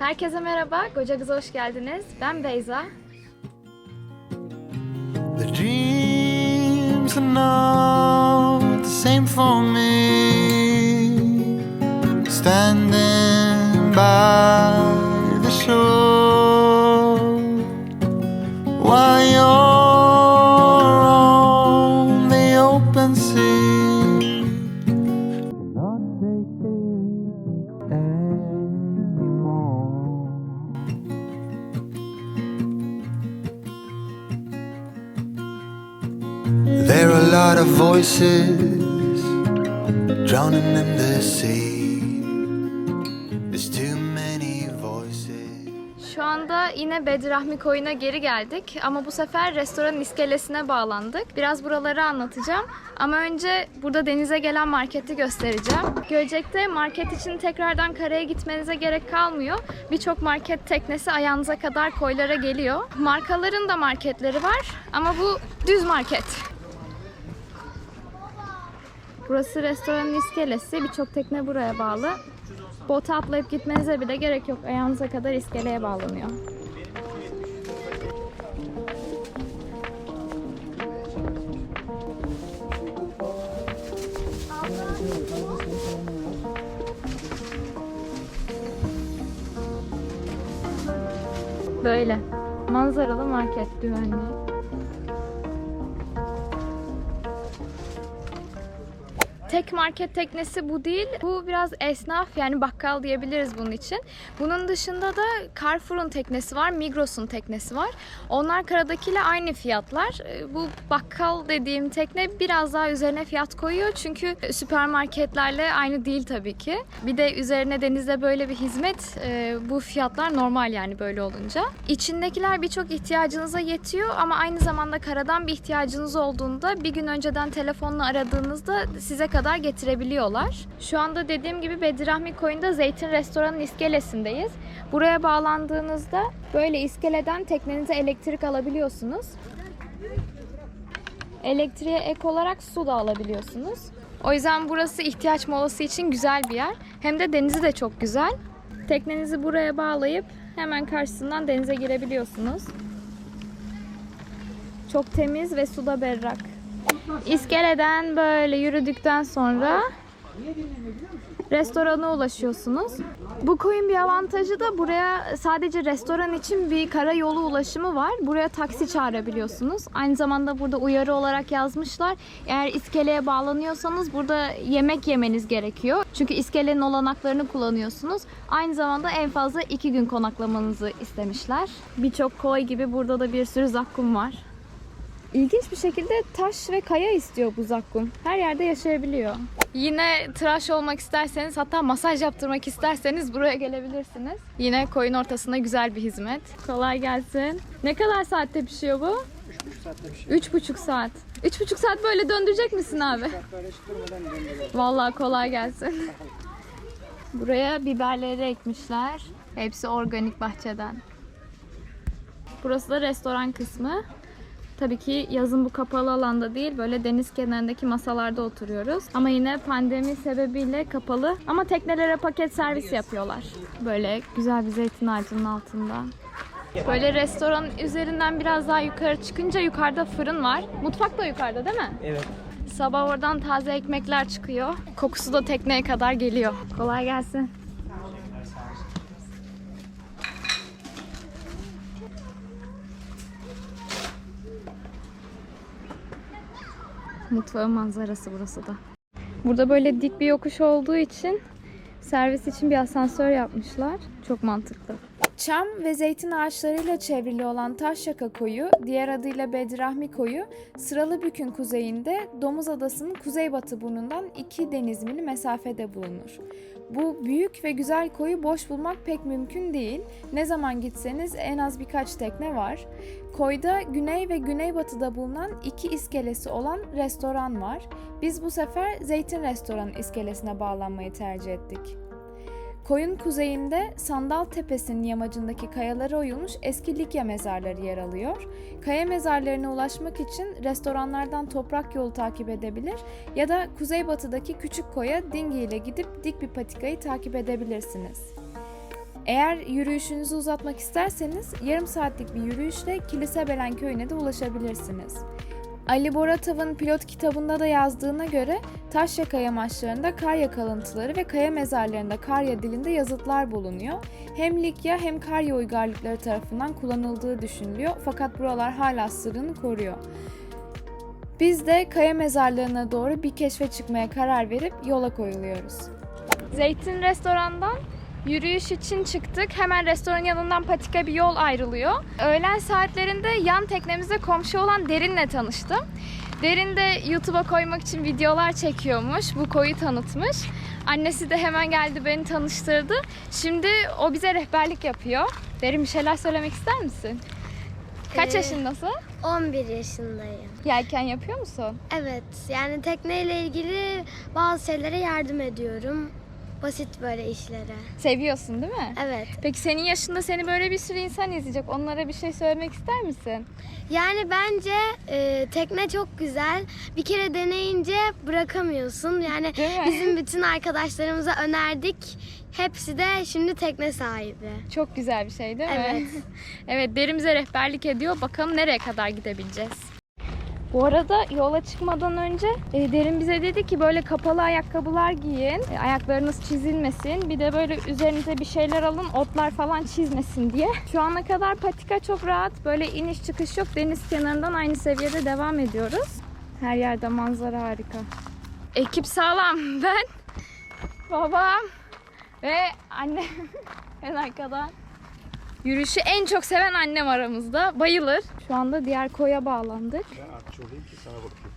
Herkese merhaba, Koca Kız'a hoş geldiniz. Ben Beyza. The dreams are not the same for me. Standing voices drowning in the sea. There's too many voices. Şu anda yine Bedirahmi Koyu'na geri geldik ama bu sefer restoranın iskelesine bağlandık. Biraz buraları anlatacağım ama önce burada denize gelen marketi göstereceğim. Göcek'te market için tekrardan karaya gitmenize gerek kalmıyor. Birçok market teknesi ayağınıza kadar koylara geliyor. Markaların da marketleri var ama bu düz market. Burası restoranın iskelesi. Birçok tekne buraya bağlı. Bota atlayıp gitmenize bile gerek yok. Ayağınıza kadar iskeleye bağlanıyor. Böyle. Manzaralı market güvenli. Tek market teknesi bu değil. Bu biraz esnaf yani bakkal diyebiliriz bunun için. Bunun dışında da Carrefour'un teknesi var, Migros'un teknesi var. Onlar karadakiyle aynı fiyatlar. Ee, Bu bakkal dediğim tekne biraz daha üzerine fiyat koyuyor. Çünkü süpermarketlerle aynı değil tabii ki. Bir de üzerine denizde böyle bir hizmet e, bu fiyatlar normal yani böyle olunca. İçindekiler birçok ihtiyacınıza yetiyor ama aynı zamanda karadan bir ihtiyacınız olduğunda bir gün önceden telefonla aradığınızda size kadar getirebiliyorlar. Şu anda dediğim gibi Bedirahmi Koyun'da Zeytin Restoran'ın iskelesindeyiz. Buraya bağlandığınızda böyle iskeleden teknenize elektrik alabiliyorsunuz. Elektriğe ek olarak su da alabiliyorsunuz. O yüzden burası ihtiyaç molası için güzel bir yer. Hem de denizi de çok güzel. Teknenizi buraya bağlayıp hemen karşısından denize girebiliyorsunuz. Çok temiz ve suda berrak. İskeleden böyle yürüdükten sonra restorana ulaşıyorsunuz. Bu koyun bir avantajı da buraya sadece restoran için bir karayolu ulaşımı var. Buraya taksi çağırabiliyorsunuz. Aynı zamanda burada uyarı olarak yazmışlar. Eğer iskeleye bağlanıyorsanız burada yemek yemeniz gerekiyor. Çünkü iskelenin olanaklarını kullanıyorsunuz. Aynı zamanda en fazla iki gün konaklamanızı istemişler. Birçok koy gibi burada da bir sürü zakkum var. İlginç bir şekilde taş ve kaya istiyor bu zakkum. Her yerde yaşayabiliyor. Yine tıraş olmak isterseniz hatta masaj yaptırmak isterseniz buraya gelebilirsiniz. Yine koyun ortasında güzel bir hizmet. Kolay gelsin. Ne kadar saatte pişiyor bu? 3,5 saat. 3,5 saat böyle döndürecek misin abi? Vallahi kolay gelsin. Buraya biberleri ekmişler. Hepsi organik bahçeden. Burası da restoran kısmı. Tabii ki yazın bu kapalı alanda değil böyle deniz kenarındaki masalarda oturuyoruz. Ama yine pandemi sebebiyle kapalı. Ama teknelere paket servis yapıyorlar. Böyle güzel bir zeytin ağacının altında. Böyle restoranın üzerinden biraz daha yukarı çıkınca yukarıda fırın var. Mutfak da yukarıda değil mi? Evet. Sabah oradan taze ekmekler çıkıyor. Kokusu da tekneye kadar geliyor. Kolay gelsin. Mutfağın manzarası burası da. Burada böyle dik bir yokuş olduğu için servis için bir asansör yapmışlar. Çok mantıklı. Çam ve zeytin ağaçlarıyla çevrili olan Taşyaka Koyu, diğer adıyla Bedirahmi Koyu, Sıralıbük'ün kuzeyinde Domuz Adası'nın kuzeybatı burnundan iki deniz mili mesafede bulunur. Bu büyük ve güzel koyu boş bulmak pek mümkün değil. Ne zaman gitseniz en az birkaç tekne var. Koyda güney ve güneybatıda bulunan iki iskelesi olan restoran var. Biz bu sefer Zeytin Restoran iskelesine bağlanmayı tercih ettik. Koyun kuzeyinde Sandal Tepesi'nin yamacındaki kayalara oyulmuş eski Likya mezarları yer alıyor. Kaya mezarlarına ulaşmak için restoranlardan toprak yolu takip edebilir ya da kuzeybatıdaki küçük koya dingi ile gidip dik bir patikayı takip edebilirsiniz. Eğer yürüyüşünüzü uzatmak isterseniz yarım saatlik bir yürüyüşle Kilisebelen köyüne de ulaşabilirsiniz. Ali Boratov'un pilot kitabında da yazdığına göre Taşyaka yamaçlarında Karya kalıntıları ve kaya mezarlarında Karya dilinde yazıtlar bulunuyor. Hem Likya hem Karya uygarlıkları tarafından kullanıldığı düşünülüyor fakat buralar hala sırrını koruyor. Biz de kaya mezarlarına doğru bir keşfe çıkmaya karar verip yola koyuluyoruz. Zeytin restorandan yürüyüş için çıktık. Hemen restoranın yanından patika bir yol ayrılıyor. Öğlen saatlerinde yan teknemizde komşu olan Derin'le tanıştım. Derin de YouTube'a koymak için videolar çekiyormuş. Bu koyu tanıtmış. Annesi de hemen geldi beni tanıştırdı. Şimdi o bize rehberlik yapıyor. Derin bir şeyler söylemek ister misin? Kaç Ee, yaşındasın? 11 yaşındayım. Yelken yapıyor musun? Evet, yani tekneyle ilgili bazı şeylere yardım ediyorum. Basit böyle işlere. Seviyorsun değil mi? Evet. Peki senin yaşında seni böyle bir sürü insan izleyecek. Onlara bir şey söylemek ister misin? Yani bence e, tekne çok güzel. Bir kere deneyince bırakamıyorsun. Yani bizim bütün arkadaşlarımıza önerdik. Hepsi de şimdi tekne sahibi. Çok güzel bir şey değil mi? Evet. evet Derin bize rehberlik ediyor. Bakalım nereye kadar gidebileceğiz. Bu arada yola çıkmadan önce e, Derin bize dedi ki böyle kapalı ayakkabılar giyin. e, ayaklarınız çizilmesin. Bir de böyle üzerinize bir şeyler alın otlar falan çizmesin diye. Şu ana kadar patika çok rahat. Böyle iniş çıkış yok. Deniz kenarından aynı seviyede devam ediyoruz. Her yerde manzara harika. Ekip sağlam. Ben, babam ve annem en arkadan. Yürüyüşü en çok seven annem aramızda. Bayılır. Şu anda diğer koya bağlandık. Ben artçı olayım ki sana bakayım.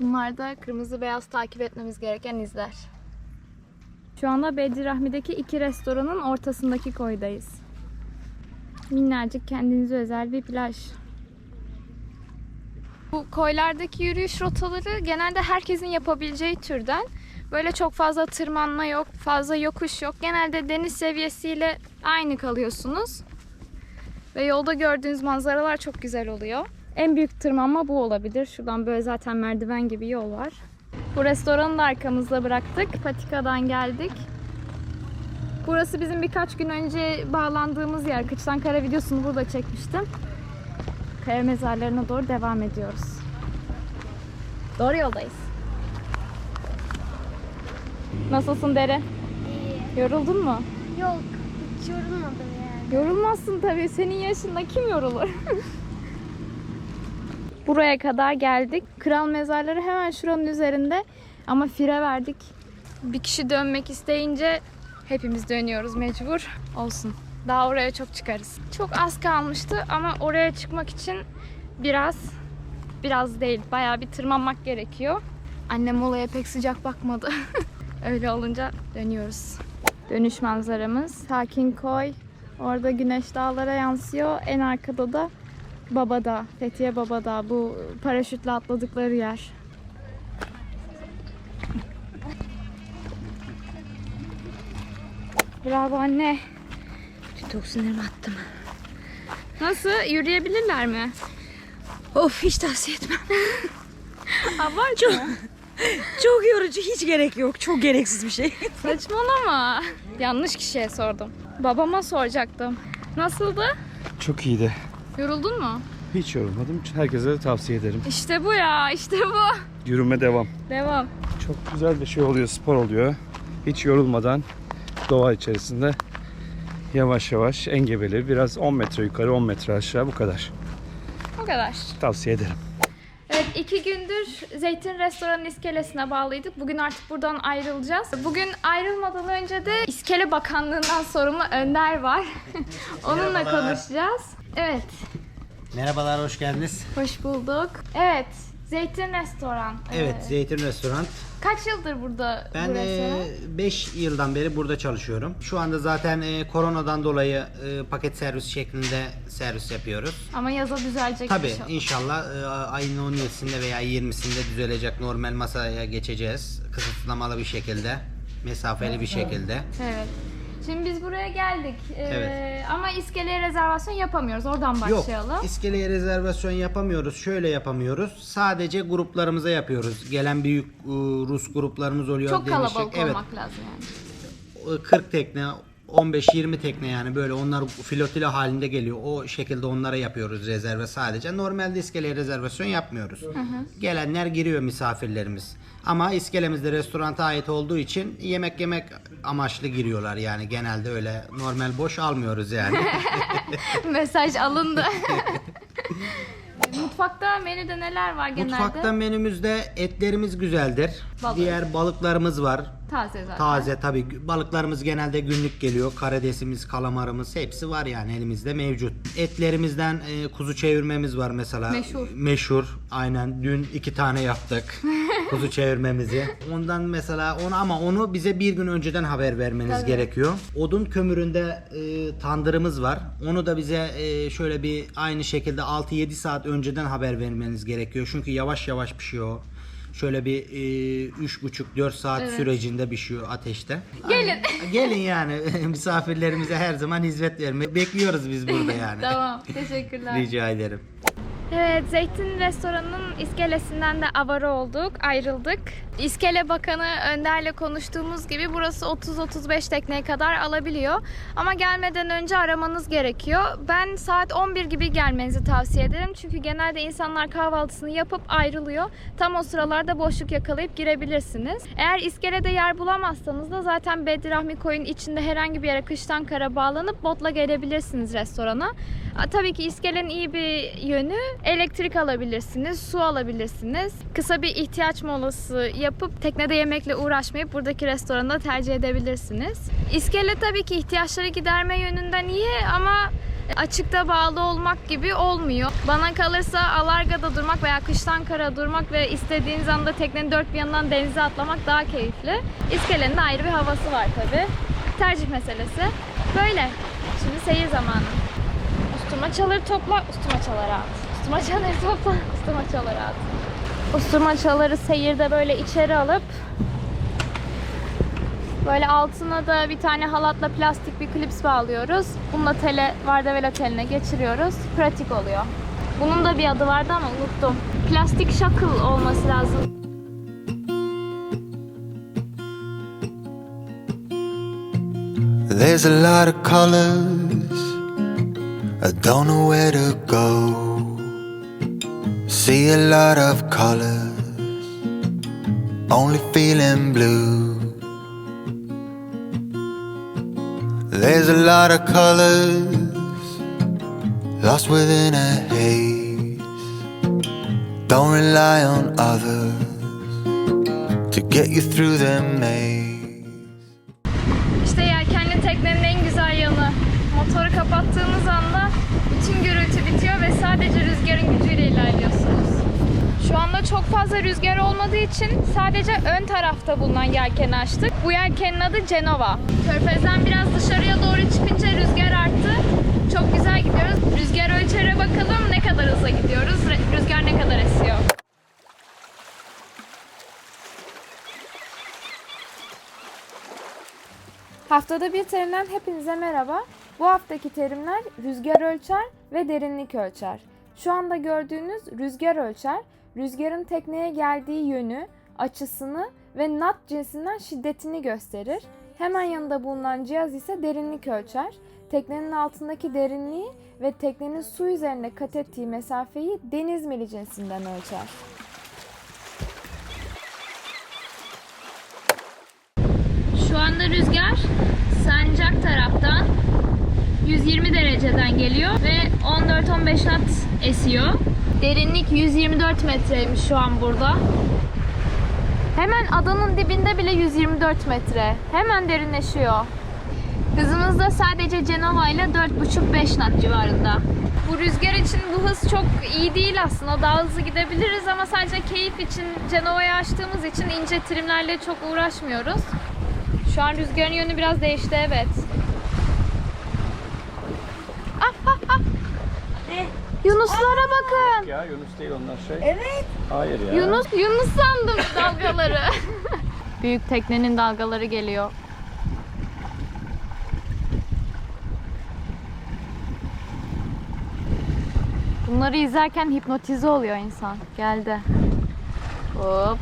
Bunlar da kırmızı beyaz takip etmemiz gereken izler. Şu anda Bedirahmi'deki iki restoranın ortasındaki koydayız. Minnacık kendinize özel bir plaj. Bu koylardaki yürüyüş rotaları genelde herkesin yapabileceği türden. Böyle çok fazla tırmanma yok, fazla yokuş yok. Genelde deniz seviyesiyle aynı kalıyorsunuz. Ve yolda gördüğünüz manzaralar çok güzel oluyor. En büyük tırmanma bu olabilir. Şuradan böyle zaten merdiven gibi yol var. Bu restoranı da arkamızda bıraktık. Patika'dan geldik. Burası bizim birkaç gün önce bağlandığımız yer. Kıçtan Kara videosunu burada çekmiştim. Kaya mezarlarına doğru devam ediyoruz. Doğru yoldayız. Nasılsın Dere? Yoruldun mu? Yok, hiç yorulmadım yani. Yorulmazsın tabii. Senin yaşında kim yorulur? Buraya kadar geldik. Kral mezarları hemen şuranın üzerinde. Ama fire verdik. Bir kişi dönmek isteyince hepimiz dönüyoruz mecbur. Olsun. Daha oraya çok çıkarız. Çok az kalmıştı ama oraya çıkmak için biraz biraz değil bayağı bir tırmanmak gerekiyor. Annem olaya pek sıcak bakmadı. Öyle olunca dönüyoruz. Dönüş manzaramız. Sakin koy. Orada güneş dağlara yansıyor. En arkada da Babadağ, Fethiye Babadağ. Bu paraşütle atladıkları yer. Bravo anne. Toksinlerimi attım. Nasıl? Yürüyebilirler mi? Of hiç tavsiye etmem. Abartma. Çok yorucu hiç gerek yok. Çok gereksiz bir şey. Saçmalama. Yanlış kişiye sordum. Babama soracaktım. Nasıldı? Çok iyiydi. Yoruldun mu? Hiç yorulmadım. Herkese de tavsiye ederim. İşte bu ya, işte bu. Yürüme devam. Devam. Çok güzel bir şey oluyor, spor oluyor. Hiç yorulmadan doğa içerisinde yavaş yavaş engebeli biraz 10 metre yukarı 10 metre aşağı bu kadar. O kadar. Tavsiye ederim. İki gündür Zeytin Restoran'ın iskelesine bağlıydık. Bugün artık buradan ayrılacağız. Bugün ayrılmadan önce de İskele Bakanlığı'ndan sorumlu Önder var. Onunla Merhabalar. konuşacağız. Evet, Merhabalar, hoş geldiniz. hoş bulduk. Evet, Zeytin Restoran. Evet, Ee, Zeytin Restoran. Kaç yıldır burada Ben bu restoran? 5 yıldan beri burada çalışıyorum. Şu anda zaten e, koronadan dolayı e, paket servis şeklinde servis yapıyoruz. Ama yaza düzelecek Tabii inşallah. inşallah e, ayın 17'sinde veya 20'sinde düzelecek normal masaya geçeceğiz. Kısıtlamalı bir şekilde, mesafeli bir şekilde. Evet. Şimdi biz buraya geldik. Ee, Evet. Ama iskeleye rezervasyon yapamıyoruz. Oradan Yok, başlayalım. iskeleye rezervasyon yapamıyoruz. Şöyle yapamıyoruz. Sadece gruplarımıza yapıyoruz. Gelen büyük e, Rus gruplarımız oluyor. Çok demiştik. kalabalık Evet, olmak lazım yani. 40 tekne 15-20 tekne yani böyle onlar flotilla halinde geliyor. O şekilde onlara yapıyoruz rezerve sadece. Normalde iskeleye rezervasyon yapmıyoruz. Gelenler giriyor misafirlerimiz. Ama iskelemizde restoranta ait olduğu için yemek yemek amaçlı giriyorlar yani genelde öyle normal boş almıyoruz yani. Mesaj alındı. Mutfakta menüde neler var genelde? Mutfakta menümüzde etlerimiz güzeldir. Balık. Diğer balıklarımız var. Taze zaten. Taze tabii balıklarımız genelde günlük geliyor. Karidesimiz, kalamarımız hepsi var yani elimizde mevcut. Etlerimizden e, kuzu çevirmemiz var mesela. Meşhur. Meşhur. Aynen dün iki tane yaptık. kuzu çevirmemizi. Ondan mesela onu ama onu bize bir gün önceden haber vermeniz gerekiyor. Odun kömüründe e, tandırımız var. Onu da bize e, şöyle bir aynı şekilde 6-7 saat önceden haber vermeniz gerekiyor. Çünkü yavaş yavaş pişiyor. Şöyle bir e, üç buçuk 4 saat sürecinde pişiyor ateşte. Gelin. Gelin yani misafirlerimize her zaman hizmet vermeyi bekliyoruz biz burada yani. Tamam. Teşekkürler. Rica ederim. Evet, Zeytin Restoranı'nın iskelesinden de avara olduk, ayrıldık. İskele Bakanı Önder'le konuştuğumuz gibi burası 30-35 tekneye kadar alabiliyor. Ama gelmeden önce aramanız gerekiyor. Ben saat 11 gibi gelmenizi tavsiye ederim. Çünkü genelde insanlar kahvaltısını yapıp ayrılıyor. Tam o sıralarda boşluk yakalayıp girebilirsiniz. Eğer iskelede yer bulamazsanız da zaten Bedirahmi Koy'un içinde herhangi bir yere kıştan kara bağlanıp botla gelebilirsiniz restorana. Tabii ki iskelenin iyi bir yönü elektrik alabilirsiniz, su alabilirsiniz. Kısa bir ihtiyaç molası yapıp teknede yemekle uğraşmayıp buradaki restoranda tercih edebilirsiniz. İskele tabii ki ihtiyaçları giderme yönünden iyi ama açıkta bağlı olmak gibi olmuyor. Bana kalırsa Alarga'da durmak veya kıştan kara durmak ve istediğiniz anda teknenin dört bir yanından denize atlamak daha keyifli. İskelenin ayrı bir havası var tabii. Tercih meselesi. Böyle. Şimdi seyir zamanı. Usturmaçaları topla, usturmaçaları at. Usturmaçaları topla, usturmaçaları at. Usturmaçaları seyirde böyle içeri alıp böyle altına da bir tane halatla plastik bir klips bağlıyoruz. Bununla tele Vardavel teline geçiriyoruz. Pratik oluyor. Bunun da bir adı vardı ama unuttum. Plastik shackle olması lazım. There's a lot of colors. I don't know where to go. See a lot of colors. Only feeling blue. There's a lot of colors. Lost within a haze. Don't rely on others to get you through the maze. İşte yelkenli teknenin en güzel yanı. Motoru kapattığınız anda bütün gürültü bitiyor ve sadece rüzgarın gücüyle ilerliyorsunuz. Şu anda çok fazla rüzgar olmadığı için sadece ön tarafta bulunan yelkeni açtık. Bu yelkenin adı Genova. Körfezden biraz dışarıya doğru çıkınca rüzgar arttı. Çok güzel gidiyoruz. Rüzgar ölçere bakalım ne kadar hızla gidiyoruz, rüzgar ne kadar esiyor. Haftada bir terimden hepinize merhaba. Bu haftaki terimler rüzgar ölçer ve derinlik ölçer. Şu anda gördüğünüz rüzgar ölçer, rüzgarın tekneye geldiği yönü, açısını ve knot cinsinden şiddetini gösterir. Hemen yanında bulunan cihaz ise derinlik ölçer. Teknenin altındaki derinliği ve teknenin su üzerinde kat ettiği mesafeyi deniz mili cinsinden ölçer. Şu anda rüzgar Sancak taraftan 120 dereceden geliyor ve 14-15 knot esiyor. Derinlik 124 metreymiş şu an burada. Hemen adanın dibinde bile 124 metre. Hemen derinleşiyor. Hızımız da sadece Genova ile 4,5-5 knot civarında. Bu rüzgar için bu hız çok iyi değil aslında. Daha hızlı gidebiliriz ama sadece keyif için Genova'yı açtığımız için ince trimlerle çok uğraşmıyoruz. Şu an rüzgarın yönü biraz değişti evet. Ah, ah, ah. Yunuslara bakın. Ya Yunus değil onlar şey. Evet. Hayır ya. Yunus, Yunus sandım dalgaları. Büyük teknenin dalgaları geliyor. Bunları izlerken hipnotize oluyor insan. Geldi. Hop.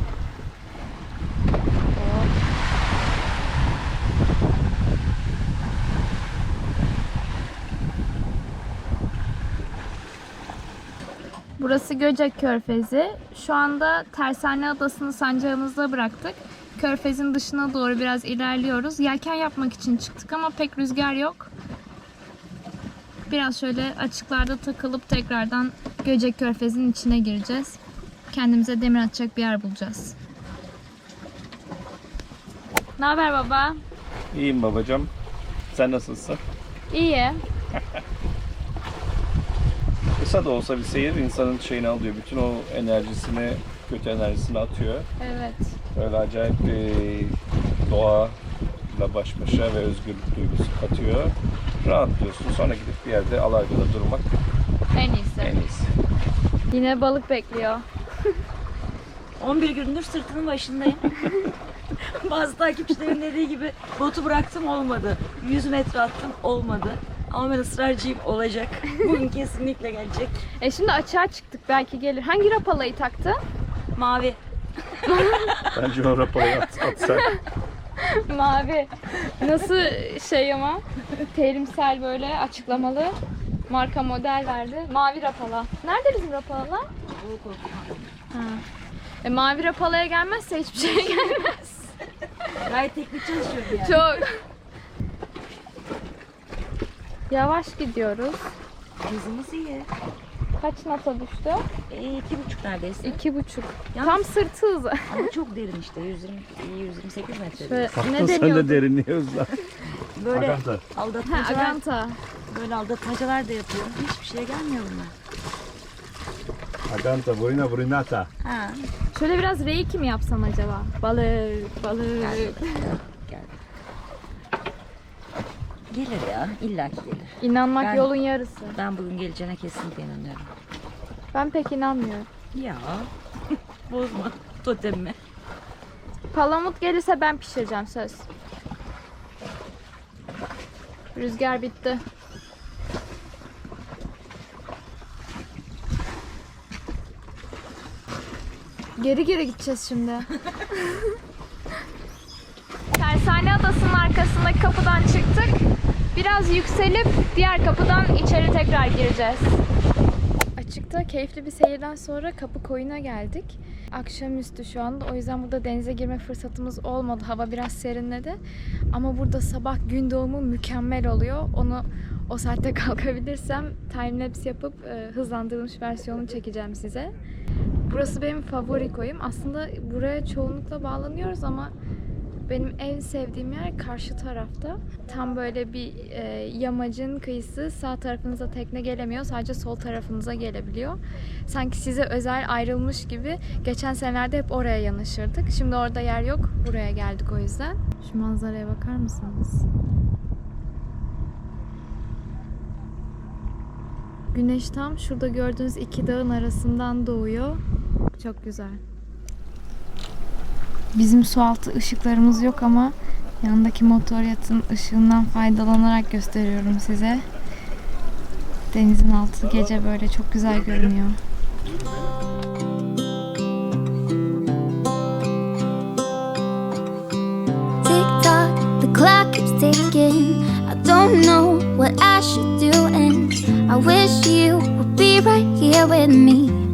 Burası Göcek Körfezi. Şu anda Tersane Adası'nı sancağımızda bıraktık. Körfezin dışına doğru biraz ilerliyoruz. Yelken yapmak için çıktık ama pek rüzgar yok. Biraz şöyle açıklarda takılıp tekrardan Göcek Körfezi'nin içine gireceğiz. Kendimize demir atacak bir yer bulacağız. Ne haber baba? İyiyim babacığım. Sen nasılsın? İyi. Kısa da olsa bir seyir insanın şeyini alıyor. Bütün o enerjisini, kötü enerjisini atıyor. Evet. Böyle acayip bir doğayla baş başa ve özgürlük duygusu katıyor. Rahatlıyorsun. Sonra gidip bir yerde alargada durmak En iyisi. en iyisi. Yine balık bekliyor. 11 gündür sırtının başındayım. Bazı takipçilerin dediği gibi botu bıraktım olmadı. 100 metre attım olmadı. Ama ben ısrarcıyım olacak. Bugün kesinlikle gelecek. E şimdi açığa çıktık belki gelir. Hangi rapalayı taktı? Mavi. Bence o raporu at, atsak. Mavi. Nasıl şey ama? Terimsel böyle açıklamalı. Marka model verdi. Mavi rapala. Nerede bizim rapala? Ha. E, mavi rapalaya gelmezse hiçbir şey gelmez. Gayet teknik çalışıyorum yani. Çok. Yavaş gidiyoruz. Hızımız iyi. Kaç nata düştü? E, iki buçuk neredeyse. İki buçuk. Yalnız- Tam sırtı hızı. Ama çok derin işte. 120, 128 metre. Şöyle, ne Sen de deniyordu? derinliği hızla. Böyle Aganta. Ha, aldatmacalar, aganta. böyle aldatmacalar da yapıyorum. Hiçbir şeye gelmiyor bunlar. Aganta, boyuna burinata. Ha. Şöyle biraz reiki mi yapsam acaba? Balık, balık. Gel. Gelir ya. illa ki gelir. İnanmak Ben- yolun yarısı. Ben bugün geleceğine kesinlikle inanıyorum. Ben pek inanmıyorum. Ya. Bozma totemimi. Palamut gelirse ben pişireceğim söz. Rüzgar bitti. Geri geri gideceğiz şimdi. Tersane Adası'nın arkasındaki kapıdan çıktık. Biraz yükselip diğer kapıdan içeri tekrar gireceğiz. Açıkta keyifli bir seyirden sonra Kapı Koyun'a geldik. Akşamüstü şu anda o yüzden burada denize girme fırsatımız olmadı. Hava biraz serinledi. Ama burada sabah gün doğumu mükemmel oluyor. Onu o saatte kalkabilirsem timelapse yapıp e, hızlandırılmış versiyonunu çekeceğim size. Burası benim favori koyum. Aslında buraya çoğunlukla bağlanıyoruz ama benim en sevdiğim yer karşı tarafta. Tam böyle bir e, yamacın kıyısı. Sağ tarafınıza tekne gelemiyor. Sadece sol tarafınıza gelebiliyor. Sanki size özel ayrılmış gibi. Geçen senelerde hep oraya yanaşırdık. Şimdi orada yer yok. Buraya geldik o yüzden. Şu manzaraya bakar mısınız? Güneş tam şurada gördüğünüz iki dağın arasından doğuyor. Çok güzel. Bizim su altı ışıklarımız yok ama yanındaki motor yatın ışığından faydalanarak gösteriyorum size. Denizin altı gece böyle çok güzel görünüyor. Clock keeps ticking. I don't know what I should do, and I wish you would be right here with me.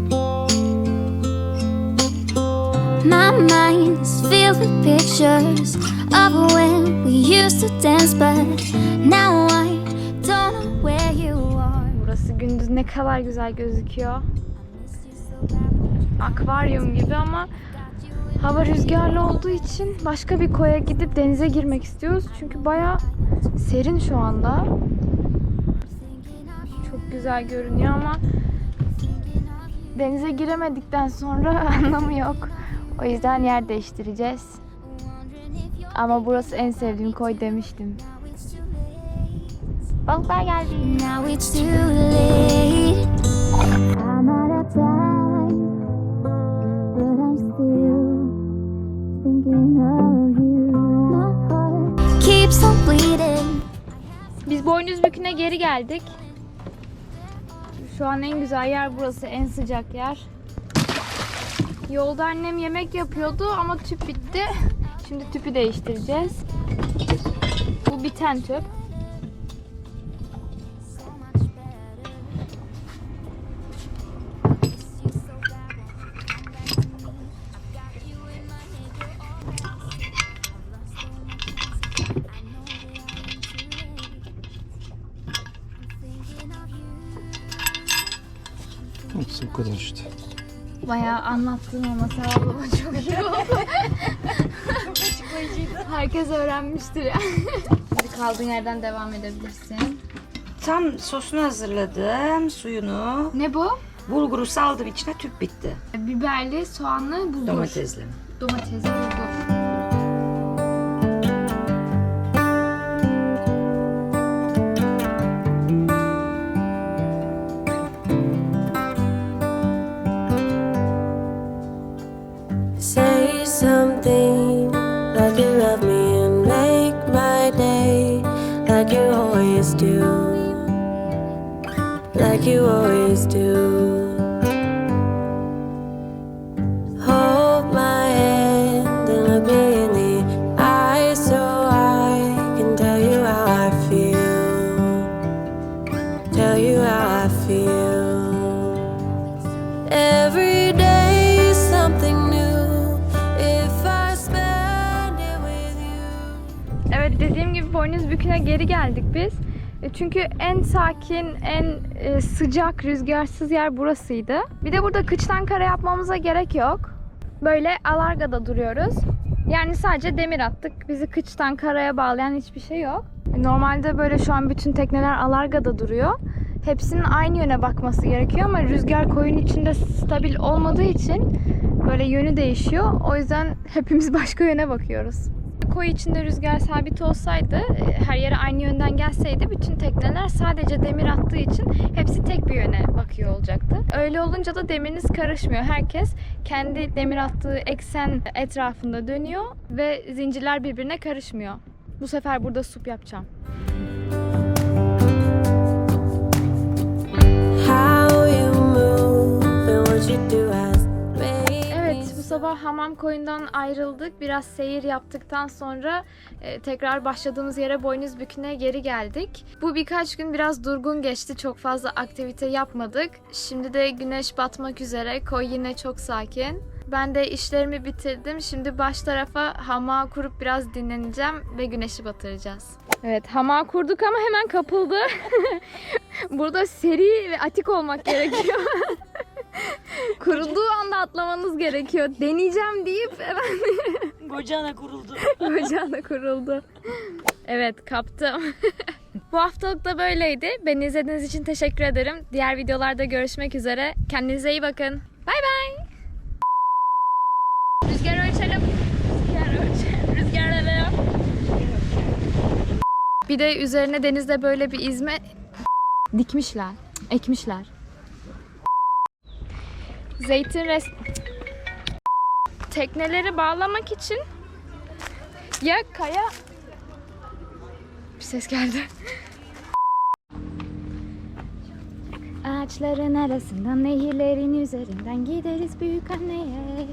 My mind is filled with pictures of when we used to dance, but now I don't know where you are. Burası gündüz ne kadar güzel gözüküyor. Akvaryum gibi ama hava rüzgarlı olduğu için başka bir koya gidip denize girmek istiyoruz. Çünkü baya serin şu anda. Çok güzel görünüyor ama denize giremedikten sonra anlamı yok. O yüzden yer değiştireceğiz. Ama burası en sevdiğim koy demiştim. Balıklar geldi. Now it's too late. I'm out of time, but I'm still thinking of you. My heart keeps on bleeding. Biz Boynuzbükü'ne geri geldik. Şu an en güzel yer burası, en sıcak yer. Yolda annem yemek yapıyordu ama tüp bitti. Şimdi tüpü değiştireceğiz. Bu biten tüp. Anlattığım ama sağ olun çok iyi oldu. Herkes öğrenmiştir ya. Hadi kaldığın yerden devam edebilirsin. Tam sosunu hazırladım, suyunu. Ne bu? Bulguru saldım içine tüp bitti. Biberli, soğanlı, bulgur. Domatesli. Domatesli bulgur. Tell you how I feel. Every day something new. If I spend it with you. Evet dediğim gibi boynuz büküne geri geldik biz. E, Çünkü en sakin, en e, sıcak, rüzgarsız yer burasıydı. Bir de burada kıçtan kara yapmamıza gerek yok. Böyle alargada duruyoruz. Yani sadece demir attık. Bizi kıçtan karaya bağlayan hiçbir şey yok. Normalde böyle şu an bütün tekneler alargada duruyor. Hepsinin aynı yöne bakması gerekiyor ama rüzgar koyun içinde stabil olmadığı için böyle yönü değişiyor. O yüzden hepimiz başka yöne bakıyoruz. Koy içinde rüzgar sabit olsaydı, e, her yere aynı yönden gelseydi bütün tekneler sadece demir attığı için hepsi tek bir yöne bakıyor olacaktı. Öyle olunca da demiriniz karışmıyor. Herkes kendi demir attığı eksen etrafında dönüyor ve zincirler birbirine karışmıyor. Bu sefer burada sup yapacağım. Evet, bu sabah hamam koyundan ayrıldık. Biraz seyir yaptıktan sonra e, tekrar başladığımız yere boynuz büküne geri geldik. Bu birkaç gün biraz durgun geçti. Çok fazla aktivite yapmadık. Şimdi de güneş batmak üzere. Koy yine çok sakin. Ben de işlerimi bitirdim. Şimdi baş tarafa hamağı kurup biraz dinleneceğim ve güneşi batıracağız. Evet, hamağı kurduk ama hemen kapıldı. Burada seri ve atik olmak gerekiyor. Kurulduğu anda atlamanız gerekiyor. Deneyeceğim deyip hemen Gocana kuruldu. bacağına kuruldu. Evet kaptım. Bu haftalık da böyleydi. Beni izlediğiniz için teşekkür ederim. Diğer videolarda görüşmek üzere. Kendinize iyi bakın. Bay bay. Rüzgar ölçelim. Rüzgar ölçelim. Rüzgar ölçelim. Bir de üzerine denizde böyle bir izme dikmişler. Ekmişler. Zeytin res... Tekneleri bağlamak için ya kaya... Bir ses geldi. Ağaçların arasından, nehirlerin üzerinden gideriz büyük anneye.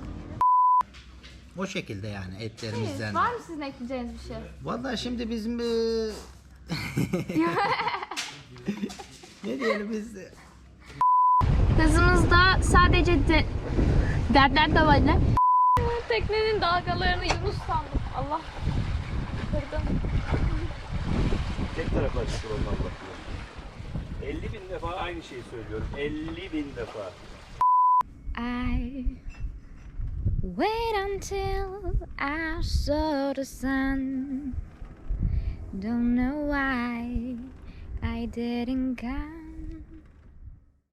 O şekilde yani etlerimizden. Var mı sizin ekleyeceğiniz bir şey? Vallahi şimdi bizim eee, ne diyelim biz Hızımızda sadece de... dertler de var lan. Teknenin dalgalarını Yunus sandım. Allah. Kırdım. Tek tarafa açık ondan bakıyor. 50 bin defa aynı şeyi söylüyorum. 50 bin defa. I wait until I saw the sun. Don't know why I didn't come.